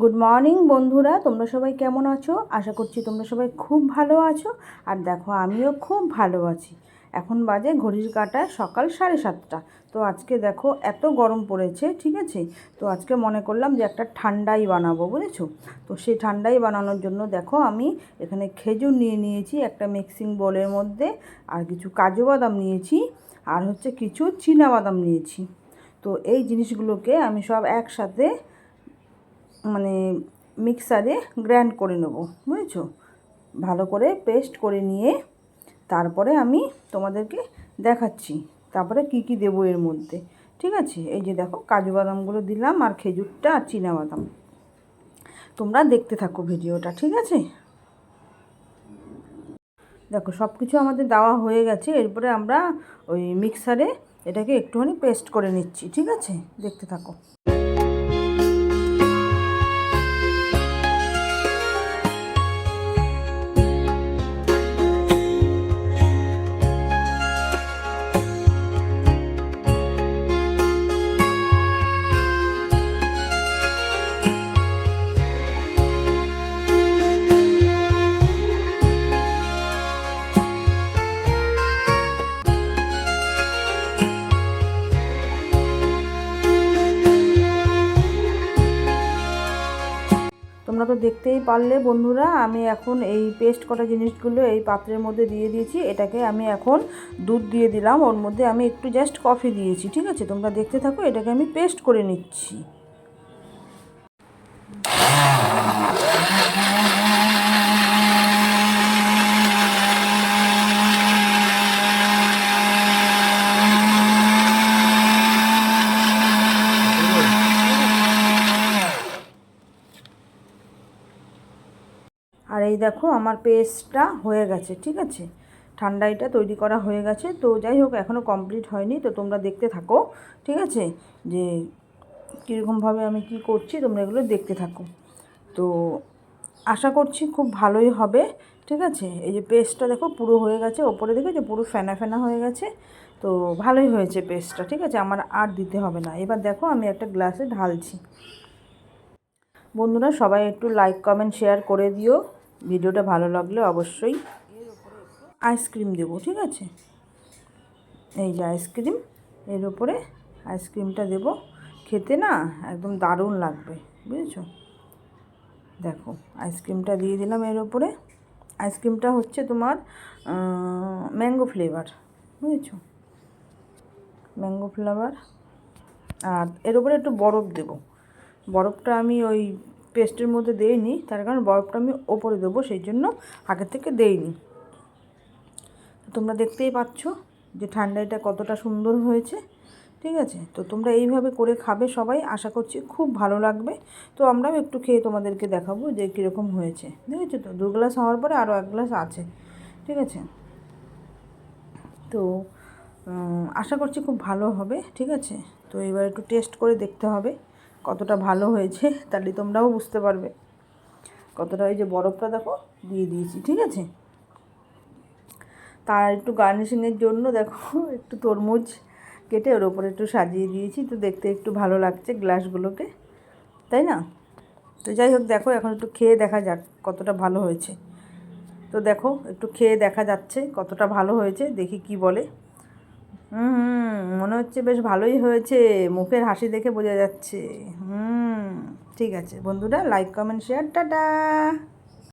Good morning বন্ধুরা। তোমরা সবাই কেমন আছো? আশা করছি তোমরা সবাই খুব ভালো আছো। আর দেখো, আমিও খুব ভালো আছি। এখন বাজে ঘড়ির কাটায় সকাল সাড়ে সাতটা। তো আজকে দেখো, এত গরম পড়েছে, ঠিক আছে? তো আজকে মনে করলাম যে একটা ঠান্ডাই বানাবো, বুঝেছ? তো সেই ঠান্ডাই বানানোর জন্য দেখো, আমি এখানে খেজুর নিয়ে নিয়েছি, একটা মিক্সিং বোলের মধ্যে, আর কিছু কাজু বাদাম নিয়েছি, আর হচ্ছে কিছু চীনা বাদাম নিয়েছি। তো এই জিনিসগুলোকে আমি সব একসাথে মানে মিক্সারে গ্র্যান্ড করে নেব, বুঝেছ? ভালো করে পেস্ট করে নিয়ে তারপরে আমি তোমাদেরকে দেখাচ্ছি, তারপরে কি কি দেবো এর মধ্যে, ঠিক আছে? এই যে দেখো, কাজু বাদামগুলো দিলাম আর খেজুরটা আর বাদাম। তোমরা দেখতে থাকো ভিডিওটা, ঠিক আছে? দেখো সব কিছু আমাদের দেওয়া হয়ে গেছে, এরপরে আমরা ওই মিক্সারে এটাকে একটুখানি পেস্ট করে নিচ্ছি, ঠিক আছে? দেখতে থাকো। তোমরা তো দেখতেই পারলে বন্ধুরা, আমি এখন এই পেস্ট করা জিনিসগুলো এই পাত্রের মধ্যে দিয়ে দিয়েছি। এটাকে আমি এখন দুধ দিয়ে দিলাম। ওর মধ্যে আমি একটু জাস্ট কফি দিয়েছি, ঠিক আছে? তোমরা দেখতে থাকো, এটাকে আমি পেস্ট করে নিচ্ছি আর এই দেখো আমার পেস্টটা হয়ে গেছে, ঠিক আছে? ঠান্ডাইটা তৈরি করা হয়ে গেছে। তো যাই হোক এখনও কমপ্লিট হয়নি, তো তোমরা দেখতে থাকো, ঠিক আছে? যে কীরকমভাবে আমি কি করছি, তোমরা এগুলো দেখতে থাকো। তো আশা করছি খুব ভালোই হবে, ঠিক আছে? এই যে পেস্টটা দেখো পুরো হয়ে গেছে, ওপরে দেখো যে পুরো ফেনা ফেনা হয়ে গেছে। তো ভালোই হয়েছে পেস্টটা ঠিক আছে? আমার আর দিতে হবে না। এবার দেখো আমি একটা গ্লাসে ঢালছি। বন্ধুরা, সবাই একটু লাইক কমেন্ট শেয়ার করে দিও। ভিডিওটা ভালো লাগলে অবশ্যই আইসক্রিম দেবো, ঠিক আছে? এই যে আইসক্রিম, এর উপরে আইসক্রিমটা দেবো। খেতে না একদম দারুণ লাগবে, বুঝেছ? দেখো, আইসক্রিমটা দিয়ে দিলাম এর উপরে। আইসক্রিমটা হচ্ছে তোমার ম্যাঙ্গো ফ্লেভার, বুঝেছ? ম্যাঙ্গো ফ্লেভার, আর এর উপরে একটু বরফ দেবো। বরফটা আমি ওই পেস্টের মধ্যে দেইনি, তার কারণ বরফটা আমি ওপরে দেবো, সেই জন্য আগে থেকে দেইনি। তোমরা দেখতেই পাচ্ছ যে ঠান্ডাটা কতটা সুন্দর হয়েছে, ঠিক আছে? তো তোমরা এইভাবে করে খাবে সবাই, আশা করছি খুব ভালো লাগবে। তো আমরাও একটু খেয়ে তোমাদেরকে দেখাবো যে কীরকম হয়েছে দেখেছ তো দু গ্লাস হওয়ার পরে আরও এক গ্লাস আছে, ঠিক আছে? তো আশা করছি খুব ভালো হবে, ঠিক আছে? তো এবার একটু টেস্ট করে দেখতে হবে। কতটা ভালো হয়েছে, তাহলে তোমরাও বুঝতে পারবে। কতটা ওই যে বরফটা দেখো, দিয়ে দিয়েছি, ঠিক আছে? তার একটু গার্নিশিংয়ের জন্য দেখো, একটু তরমুজ কেটে ওর ওপরে একটু সাজিয়ে দিয়েছি, তো দেখতে একটু ভালো লাগছে গ্লাসগুলোকে, তাই না? তো যাই হোক, দেখো, এখন একটু খেয়ে দেখা যাক কতটা ভালো হয়েছে। তো দেখো, একটু খেয়ে দেখা যাচ্ছে কতটা ভালো হয়েছে, দেখি কি বলে। হুম। হচ্ছে, বেশ ভালোই হয়েছে। মুখের হাসি দেখে বোঝা যাচ্ছে। হুম, ঠিক আছে। বন্ধুরা লাইক কমেন্ট শেয়ার টাটা!